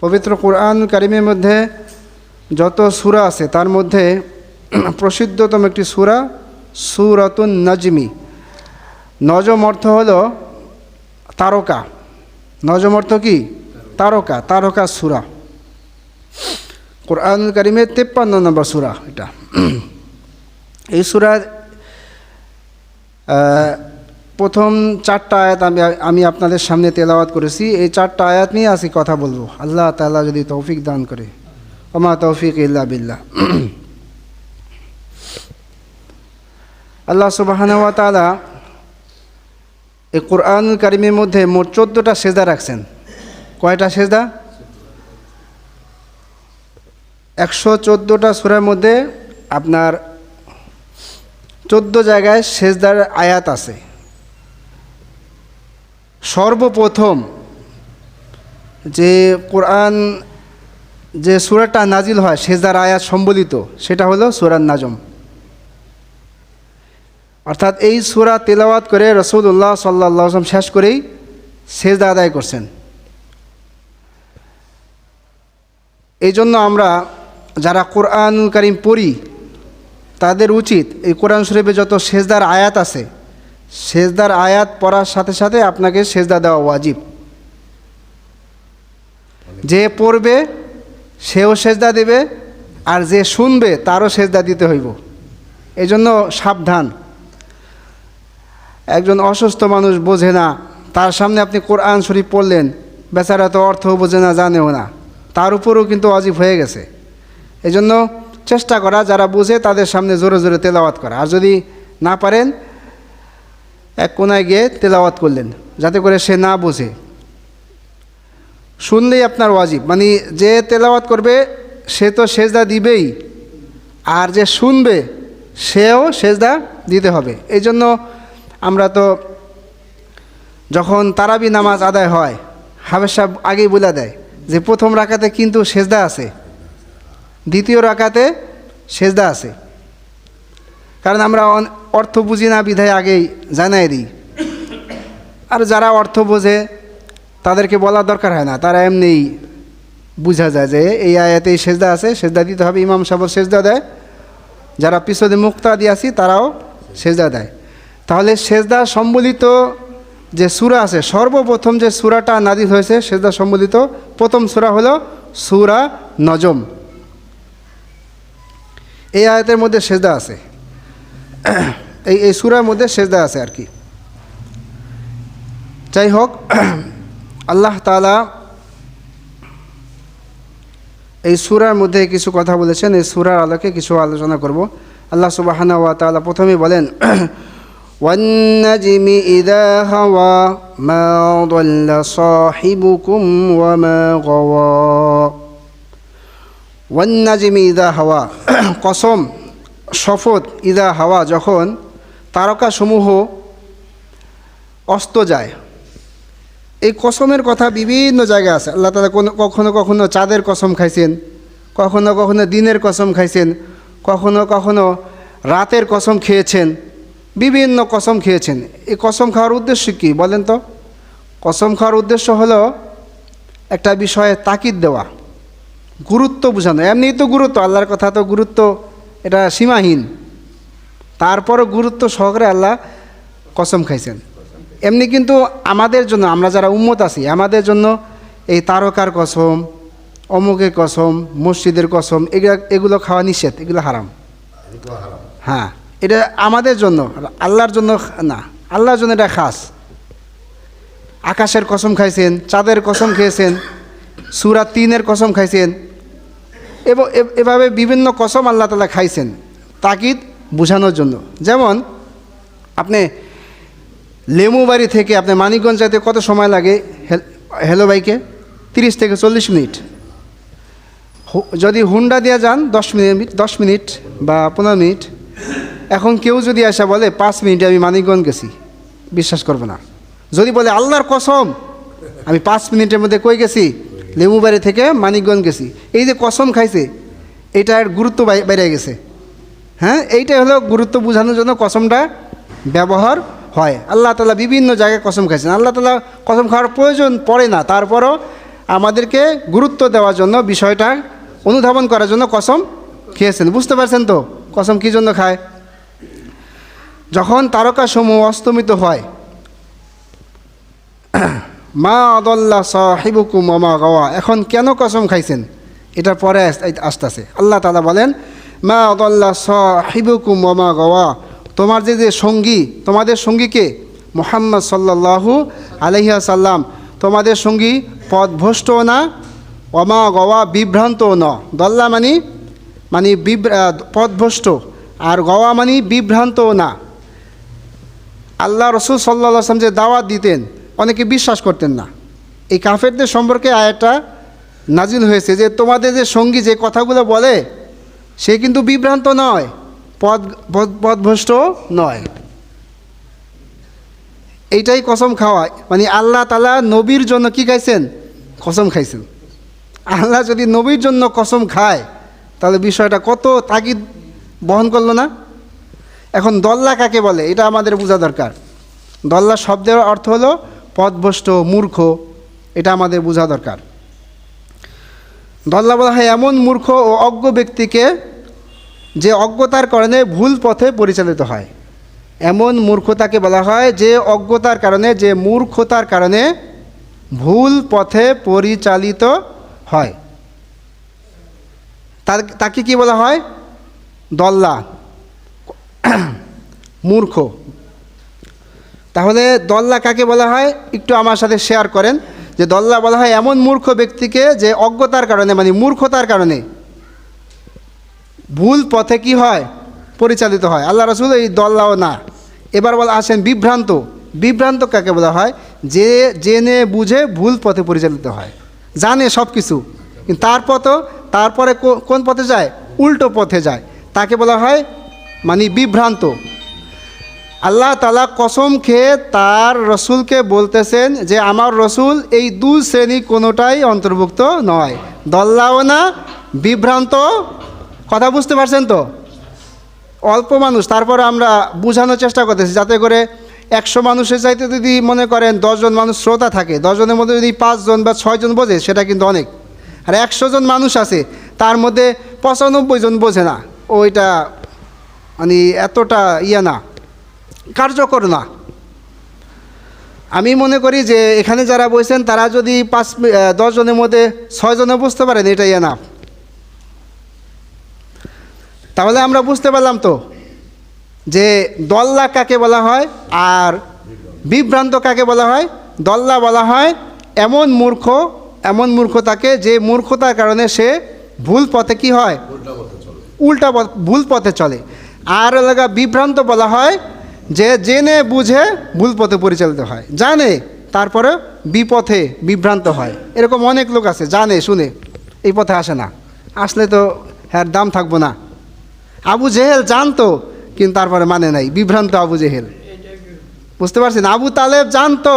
পবিত্র কোরআন কারিমের মধ্যে যত সুরা আছে তার মধ্যে প্রসিদ্ধতম একটি সূরা সুরাতুন নজমি। নজম অর্থ হল তারকা। নজম অর্থ কি? তারকা তারকা সুরা। কোরআন কারিমের তেপ্পান্ন নম্বর সুরা এটা। এই আহ, প্রথম চারটা আয়াত আমি আমি আপনাদের সামনে তেলাওয়াত করেছি। এই চারটা আয়াত নিয়ে আসি কথা বলব। আল্লাহ তাআলা যদি তৌফিক দান করে। ওমা তৌফিক ইল্লা বিল্লাহ। আল্লাহ সুবহানাহু তালা এই কোরআন কারিমের মধ্যে মোট চোদ্দোটা সেজদা রাখছেন। কয়টা সেজদা? একশো চোদ্দোটা সুরার মধ্যে আপনার চোদ্দ জায়গায় সেজদার আয়াত আছে। সর্বপ্রথম যে কোরআন যে সুরাটা নাজিল হয় সেজদার আয়াত সম্বলিত, সেটা হলো সুরান নাজম। অর্থাৎ এই সুরা তেলাওয়াত করে রসুল্লাহ সাল্লাম শেষ করেই সেজদা আদায় করছেন। এই জন্য আমরা যারা কোরআন কারিম পড়ি, তাদের উচিত এই কোরআন শরীফে যত সেজদার আয়াত আছে সেজদার আয়াত পড়ার সাথে সাথে আপনাকে সেজদা দেওয়া ওয়াজিব। যে পড়বে, সেও সেজদা দেবে, আর যে শুনবে, তারও সেজদা দিতে হইব। এই জন্য সাবধান। একজন অসুস্থ মানুষ বোঝে না, তার সামনে আপনি কোরআন শরীফ পড়লেন, বেচারা তো অর্থ বোঝে না, জানেও না। তার উপরেও কিন্তু অজীব হয়ে গেছে। এই জন্য চেষ্টা করা, যারা বুঝে, তাদের সামনে জোরে জোরে তেলাওয়াত করা। আর যদি না পারেন এক কোনায় গিয়ে তেলাওয়াত করলেন, যাতে করে সে না বোঝে। শুনলেই আপনার ওয়াজিব মানে যে তেলাওয়াত করবে, সে তো সেজদা দিবেই, আর যে শুনবে, সেও সেজদা দিতে হবে। এই জন্য আমরা তো যখন তারাবি নামাজ আদায় হয় হাবের সাহেব আগেই বলে দেয় যে, প্রথম রাখাতে কিন্তু সেজদা আছে, দ্বিতীয় রাকাতে সেজদা আছে। কারণ আমরা অর্থ বুঝি না, বিধায় আগেই জানাই দিই। আর যারা অর্থ বোঝে, তাদেরকে বলার দরকার হয় না। তারা এমনিই বোঝা যায় যে এই আয়াতে এই সেজদা আছে, সেজদা দিতে হবে, ইমাম সাহেব সেজদা দেয়। যারা পিছনে মুক্তা দিয়ে আছি, তারাও সেজদা দেয়। তাহলে সেজদা সম্বলিত যে সুরা আছে, সর্বপ্রথম যে সুরাটা নাদিল হয়েছে, সেজদা সম্বলিত প্রথম সুরা হলো সুরা নজম। এই আয়াতের মধ্যে সেজদা আছে। এই এই সুরার মধ্যে সেজদা আছে আর কি যাই হোক আল্লাহ তালা এই সুরার মধ্যে কিছু কথা বলেছেন এই সুরার আলোকে কিছু আলোচনা করব আল্লাহ সুবাহানা ওয়া তাআলা প্রথমেই বলেন والنجم إذا هوى ما ضل صاحبكم وما غوى والنجم إذا هوى কসম শপথ ইদা হাওয়া যখন তারকাসমূহ অস্ত যায়। এই কসমের কথা বিভিন্ন জায়গায় আছে। আল্লাহ তালা কোনো, কখনো কখনো চাঁদের কসম খাইছেন, কখনো কখনো দিনের কসম খাইছেন, কখনো কখনো রাতের কসম খেয়েছেন, বিভিন্ন কসম খেয়েছেন। এই কসম খাওয়ার উদ্দেশ্য কী বলেন তো? কসম খাওয়ার উদ্দেশ্য হলো একটা বিষয়ে তাকিদ দেওয়া, গুরুত্ব বোঝানো। এমনিই তো গুরুত্ব, আল্লাহর কথা তো গুরুত্ব এটা সীমাহীন। তারপরও গুরুত্ব সহকারে আল্লাহ কসম খাইছেন। এমনি কিন্তু আমাদের জন্য আমরা যারা উম্মত আছি আমাদের জন্য এই তারকার কসম অমুকের কসম মসজিদের কসম এগুলো এগুলো খাওয়া নিষেধ এগুলো হারাম। হ্যাঁ এটা আমাদের জন্য আল্লাহর জন্য না আল্লাহর জন্য এটা খাস। আকাশের কসম খাইছেন চাঁদের কসম খেয়েছেন সুরা তিনের কসম খাইছেন এবং এভাবে বিভিন্ন কসম আল্লাহ তালা খাইছেন তাকিদ বোঝানোর জন্য। যেমন, আপনি লেমু বাড়ি থেকে আপনি মানিকগঞ্জ যেতে কত সময় লাগে? হেলো বাইকে তিরিশ থেকে চল্লিশ মিনিট। যদি হুন্ডা দিয়ে যান, দশ মিনিট দশ মিনিট বা পনেরো মিনিট। এখন কেউ যদি আসা বলে, পাঁচ মিনিটে আমি মানিকগঞ্জ গেছি, বিশ্বাস করব না। যদি বলে, আল্লাহর কসম, আমি পাঁচ মিনিটের মধ্যে কই গেছি? লেবুবাড়ি থেকে মানিকগঞ্জ গেছি। এই যে কসম খাইছে, এটার গুরুত্ব বেড়ে গেছে। হ্যাঁ এইটাই হলো গুরুত্ব বোঝানোর জন্য কসমটা ব্যবহার হয়। আল্লাহ তালা বিভিন্ন জায়গায় কসম খাইছেন। আল্লাহ তালা কসম খাওয়ার প্রয়োজন পড়ে না, তারপরও আমাদেরকে গুরুত্ব দেওয়ার জন্য, বিষয়টা অনুধাবন করার জন্য কসম খেয়েছেন। বুঝতে পারছেন তো কসম কী জন্য খায়? যখন তারকাসমূহ অস্তমিত হয় মা আদল্লা সাহিবুকুম মা গাওয়া। এখন কেন কসম খাইছেন? এটার পরে আসতেছে। আল্লাহ তালা বলেন, মা আদল্লা সাহিবুকুম মা গাওয়া। তোমার যে যে সঙ্গী, তোমাদের সঙ্গীকে মোহাম্মদ সাল্লাল্লাহু আলহিয়া সাল্লাম তোমাদের সঙ্গী পথভ্রষ্টও না অমা গওয়া বিভ্রান্ত ন। দল্লা মানে মানে পথভ্রষ্ট। আর গওয়া মানে বিভ্রান্তও না। আল্লাহ রসুল সাল্লা আসলাম যে দাওয়াত দিতেন অনেকে বিশ্বাস করতেন না। এই কাফেরদের সম্পর্কে আয়াতটা নাজিল হয়েছে যে, তোমাদের যে সঙ্গী যে কথাগুলো বলে, সে কিন্তু বিভ্রান্ত নয়, পদ, পদ- পথভ্রষ্ট নয়। এইটাই কসম খাওয়া। মানে আল্লাহ তালা নবীর জন্য কি খাইছেন? কসম খাইছেন। আল্লাহ যদি নবীর জন্য কসম খায়, তাহলে বিষয়টা কত তাগিদ বহন করল না? এখন দল্লা কাকে বলে? এটা আমাদের বোঝা দরকার। দল্লা শব্দের অর্থ হলো পথভ্রষ্ট মূর্খ, এটা আমাদের বোঝা দরকার। দল্লা বলা হয় এমন মূর্খ ও অজ্ঞ ব্যক্তিকে যে অজ্ঞতার কারণে ভুল পথে পরিচালিত হয়। এমন মূর্খতাকে বলা হয় যে অজ্ঞতার কারণে, যে মূর্খতার কারণে ভুল পথে পরিচালিত হয়। তাকে কি বলা হয়? দল্লা, মূর্খ। তাহলে দল্লা কাকে বলা হয়? একটু আমার সাথে শেয়ার করেন যে দল্লা বলা হয় এমন মূর্খ ব্যক্তিকে যে অজ্ঞতার কারণে মানে মূর্খতার কারণে ভুল পথে কি হয়? পরিচালিত হয়। আল্লাহ রসুল এই দল্লাও না। এবার বলা আসেন বিভ্রান্ত। বিভ্রান্ত কাকে বলা হয়? যে জেনে বুঝে ভুল পথে পরিচালিত হয়। জানে সব কিছু কিন্তু তারপর তো তারপরে কোন পথে যায়? উল্টো পথে যায়। তাকে বলা হয় মানে বিভ্রান্ত। আল্লাহ তালা কসম খেয়ে তার রসুলকে বলতেছেন যে, আমার রসুল এই দু শ্রেণি কোনোটাই অন্তর্ভুক্ত নয়। দল্লাও না, বিভ্রান্ত। কথা বুঝতে পারছেন তো? অল্প মানুষ, তারপর আমরা বোঝানোর চেষ্টা করতেছি, যাতে করে একশো মানুষের চাইতে যদি মনে করেন দশজন মানুষ শ্রোতা থাকে, দশজনের মধ্যে যদি পাঁচজন বা ছয়জন বোঝে, সেটা কিন্তু অনেক। আর একশো জন মানুষ আছে, তার মধ্যে পঁচানব্বই জন বোঝে না। ওইটা মানে এতটা ইয়ে না। কার্যকর না। আমি মনে করি যে এখানে যারা বসেন তারা যদি পাঁচ দশজনের মধ্যে ছয়জনে বুঝতে পারেন এটাই এনাফ তাহলে আমরা বুঝতে পারলাম তো যে দল্লা কাকে বলা হয় আর বিভ্রান্ত কাকে বলা হয়? দল্লা বলা হয় এমন মূর্খ এমন মূর্খ তাকে যে মূর্খতার কারণে সে ভুল পথে কি হয়? উল্টা পথ ভুল পথে চলে। আর এলাকা বিভ্রান্ত বলা হয় যে জেনে বুঝে ভুল পথে পরিচালিত হয়, জানে তারপরে বিপথে বিভ্রান্ত হয়। এরকম অনেক লোক আছে, জানে, শুনে, এই পথে আসে না। আসলে তো হ্যাঁ দাম থাকব না। আবু জেহেল জানতো, কিন্তু তারপরে মানে নাই, বিভ্রান্ত আবু জেহেল। বুঝতে পারছেন? আবু তালেব জানতো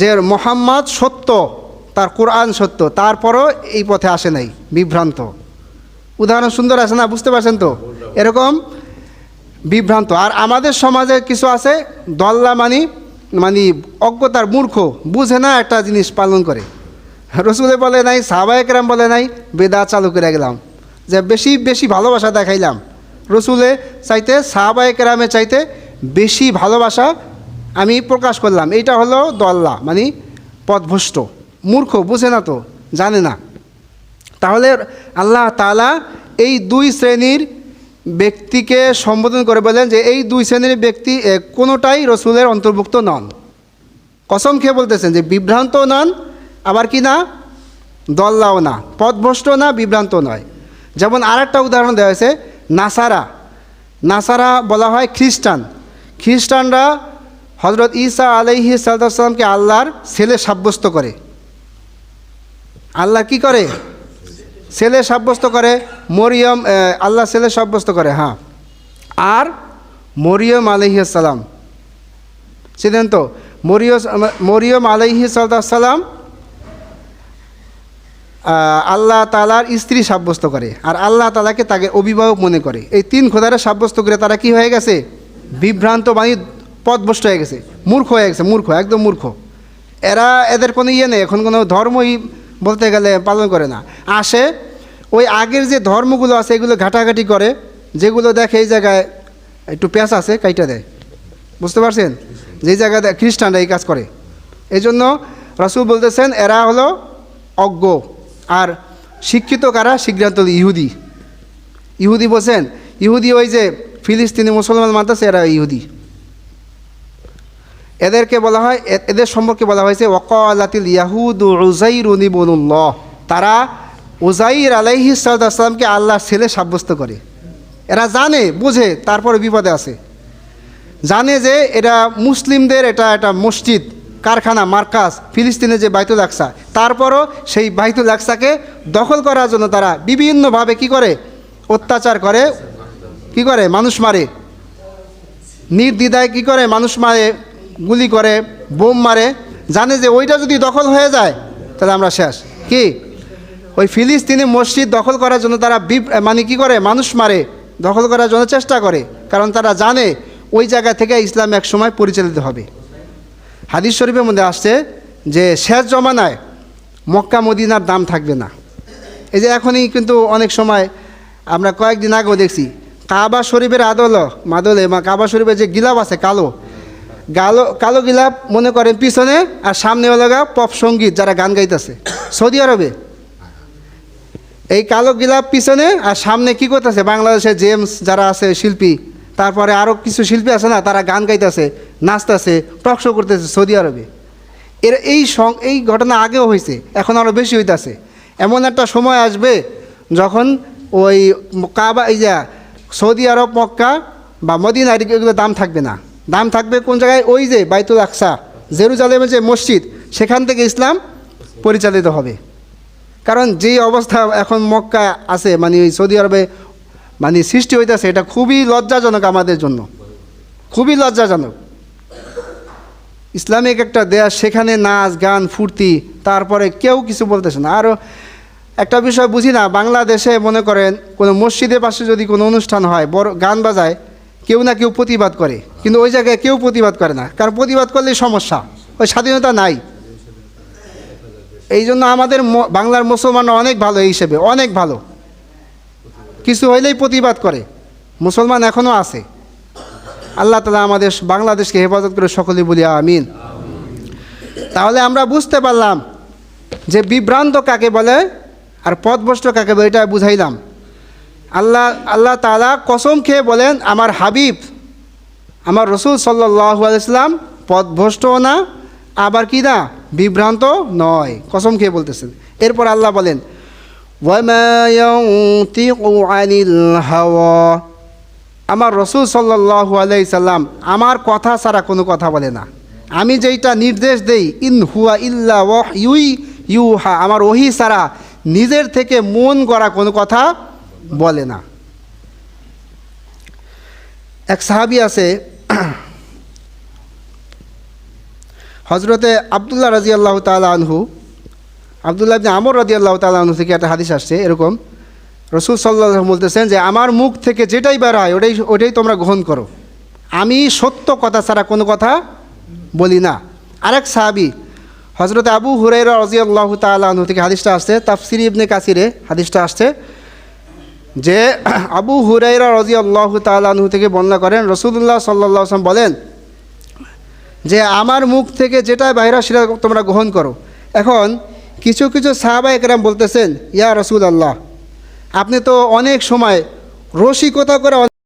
যে মোহাম্মদ সত্য, তার কোরআন সত্য, তারপরও এই পথে আসে নাই, বিভ্রান্ত। উদাহরণ সুন্দর আছে না, বুঝতে পারছেন তো? এরকম বিভ্রান্ত। আর আমাদের সমাজে কিছু আছে, দল্লা মানি মানে অজ্ঞতার মূর্খ, বুঝে না একটা জিনিস পালন করে। রসুলে বলে নাই সাহবায়করাম বলে নাই বেদা চালু করে গেলাম। যে বেশি বেশি ভালোবাসা দেখাইলাম। রসুলে চাইতে সাহবায়করামে চাইতে বেশি ভালোবাসা আমি প্রকাশ করলাম। এইটা হলো দল্লা মানে পথভ্রষ্ট, মূর্খ, বুঝে না তো, জানে না। তাহলে আল্লাহ তালা এই দুই শ্রেণির ব্যক্তিকে সম্বোধন করে বলেন যে এই দুই শ্রেণির ব্যক্তি কোনোটাই রসুলের অন্তর্ভুক্ত নন। কসম খেয়ে বলতেছেন যে বিভ্রান্ত নন, আবার কি না? দল্লাও না, পথভ্রষ্ট না, বিভ্রান্ত নয়। যেমন আর একটা উদাহরণ দেওয়া হয়েছে, নাসারা। নাসারা বলা হয় খ্রিস্টান। খ্রিস্টানরা হজরত ঈসা আলাইহি সাল্লামকে আল্লাহর ছেলে সাব্যস্ত করে। আল্লাহ কি করে? ছেলে সাব্যস্ত করে, মরিয়ম আল্লাহ ছেলে সাব্যস্ত করে হ্যাঁ। আর মরিয়ম আলহিসাল্লাম ছিলেন তো? মরিয় মরিয়ম আলহি সাল্লাম আল্লাহ তালার স্ত্রী সাব্যস্ত করে, আর আল্লাহ তালাকে তাকে অভিভাবক মনে করে। এই তিন খোদারে সাব্যস্ত করে তারা কি হয়ে গেছে? বিভ্রান্ত বাণী পথভ্রষ্ট হয়ে গেছে, মূর্খ হয়ে গেছে, মূর্খ, একদম মূর্খ। এরা এদের কোনো ইয়ে নেই, এখন কোনো ধর্মই বলতে গেলে পালন করে না। আসে, ওই আগের যে ধর্মগুলো আছে, এগুলো ঘাটাঘাটি করে, যেগুলো দেখে এই জায়গায় একটু পেঁচ আছে, কাইটা দেয়। বুঝতে পারছেন? যে জায়গায় খ্রিস্টানরা এই কাজ করে। এই জন্য রসুল বলতেছেন, এরা হলো অজ্ঞ। আর শিক্ষিত কারা? সিদ্ধান্ত ইহুদি। ইহুদি বলছেন, ইহুদি ওই যে ফিলিস্তিনি মুসলমান মানতেছে, এরা ইহুদি। এদেরকে বলা হয় এদের সম্পর্কে বলা হয়েছে ওকালাতিল ইয়াহুদ উজাইর উনিবনুল্লাহ তারা উজাইর আলাইহি সাল্লামকে আল্লাহর ছেলে সাব্যস্ত করে। এরা জানে, বুঝে, তারপরে বিপদে আছে জানে যে এটা মুসলিমদের, এটা একটা মসজিদ, কারখানা মার্কাস ফিলিস্তিনে যে বাইতুল আকসা। তারপরও সেই বাইতুল আকসাকে দখল করার জন্য তারা বিভিন্নভাবে কি করে? অত্যাচার করে। কি করে? মানুষ মারে। নির্দ্বিধায় কি করে? মানুষ মারে। গুলি করে, বোম মারে, জানে যে ওইটা যদি দখল হয়ে যায়, তাহলে আমরা শেষ। কি? ওই ফিলিস্তিনি মসজিদ দখল করার জন্য তারা মানে কি করে? মানুষ মারে, দখল করার জন্য চেষ্টা করে। কারণ তারা জানে ওই জায়গা থেকে ইসলাম এক সময় পরিচালিত হবে। হাদিস শরীফের মধ্যে আসছে যে, শেষ জমানায় মক্কা মদিনার দাম থাকবে না। এই যে এখনই কিন্তু অনেক সময় আমরা কয়েকদিন আগেও দেখছি, কাবা শরীফের আদল, মাদলে বা কাবা শরীফের যে গিলাপ আছে, কালো গালো, কালো গিলাপ মনে করেন পিছনে আর সামনে হলো পপ সংগীত যারা গান গাইতেছে। সৌদি আরবে। এই কালো গিলাপ পিছনে আর সামনে কি করতেছে? বাংলাদেশের জেমস যারা আছে শিল্পী, তারপরে আরও কিছু শিল্পী আছে না, তারা গান গাইতেছে, নাচতেছে, টক শো করতেছে সৌদি আরবে। এর এই সং, এই ঘটনা আগেও হয়েছে এখন আরও বেশি হইতাছে। এমন একটা সময় আসবে যখন ওই কাবা, এই যা সৌদি আরব, মক্কা বা মদিনা এগুলো দাম থাকবে না। দাম থাকবে কোন জায়গায়? ওই যে বাইতুল আকসা, জেরুজালেমের যে মসজিদ, সেখান থেকে ইসলাম পরিচালিত হবে। কারণ যেই অবস্থা এখন মক্কা আছে মানে ওই সৌদি আরবে মানে সৃষ্টি হইতেছে, এটা খুবই লজ্জাজনক আমাদের জন্য। খুবই লজ্জাজনক। ইসলামিক একটা দেশ, সেখানে নাচ, গান, ফুর্তি, তারপরে কেউ কিছু বলতেছে না। আরও একটা বিষয় বুঝি না, বাংলাদেশে মনে করেন কোনো মসজিদের পাশে যদি কোনো অনুষ্ঠান হয়, বড় গান বাজায় কেউ না কেউ প্রতিবাদ করে। কিন্তু ওই জায়গায় কেউ প্রতিবাদ করে না। কারণ প্রতিবাদ করলেই সমস্যা। ওই স্বাধীনতা নাই। এই জন্য আমাদের বাংলার মুসলমানরা অনেক ভালো এই হিসেবে, অনেক ভালো। কিছু হইলেই প্রতিবাদ করে। মুসলমান এখনও আছে। আল্লাহ তালা আমাদের বাংলাদেশকে হেফাজত করে সকলে বলি আমিন। তাহলে আমরা বুঝতে পারলাম যে বিভ্রান্ত কাকে বলে আর পথভ্রষ্ট কাকে বলে, এটা বুঝাইলাম। আল্লাহ আল্লাহ তালা কসম খেয়ে বলেন, আমার হাবিব, আমার রসুল সাল্লাহ আলাইসলাম পথভ্রষ্টও না, আবার কি না, বিভ্রান্ত নয়। কসম খেয়ে বলতেছেন। এরপর আল্লাহ বলেন আমার রসুল সাল্লাহ আলাইসাল্লাম আমার কথা ছাড়া কোনো কথা বলে না। আমি যেইটা নির্দেশ দেই, ইন হুয়া ইল্লা ইউ ইউ হা আমার ওহি সারা নিজের থেকে মন গড়া কোনো কথা বলে না। এক সাহাবি আছে হজরতে আবদুল্লাহ রাজি আল্লাহ আনহু, আবদুল্লাহ ইবনে আমর রাজি আল্লাহ আনহু থেকে একটা হাদিস আসছে, এরকম। রসুল সাল্লাহ বলতেছেন যে, আমার মুখ থেকে যেটাই বের হয়, ওটাই ওটাই তোমরা গ্রহণ করো। আমি সত্য কথা ছাড়া কোনো কথা বলি না। আরেক সাহাবি হজরত আবু হুরাইরা রাজিয়াল্লাহ তালু থেকে হাদিসটা আসছে, তাফসির ইবনে কাসিরে হাদিসটা আসছে। যে আবু হুরাইরা রাজিয়াল্লাহ তালু থেকে বর্ণনা করেন রসুল্লাহ সাল্লাহ আসলাম বলেন, যে আমার মুখ থেকে যেটা বাইরা সেটা তোমরা গ্রহণ করো। এখন কিছু কিছু সাহাবা একরাম বলতেছেন, ইয়া রসুল আল্লাহ আপনি তো অনেক সময় রসিকতা করে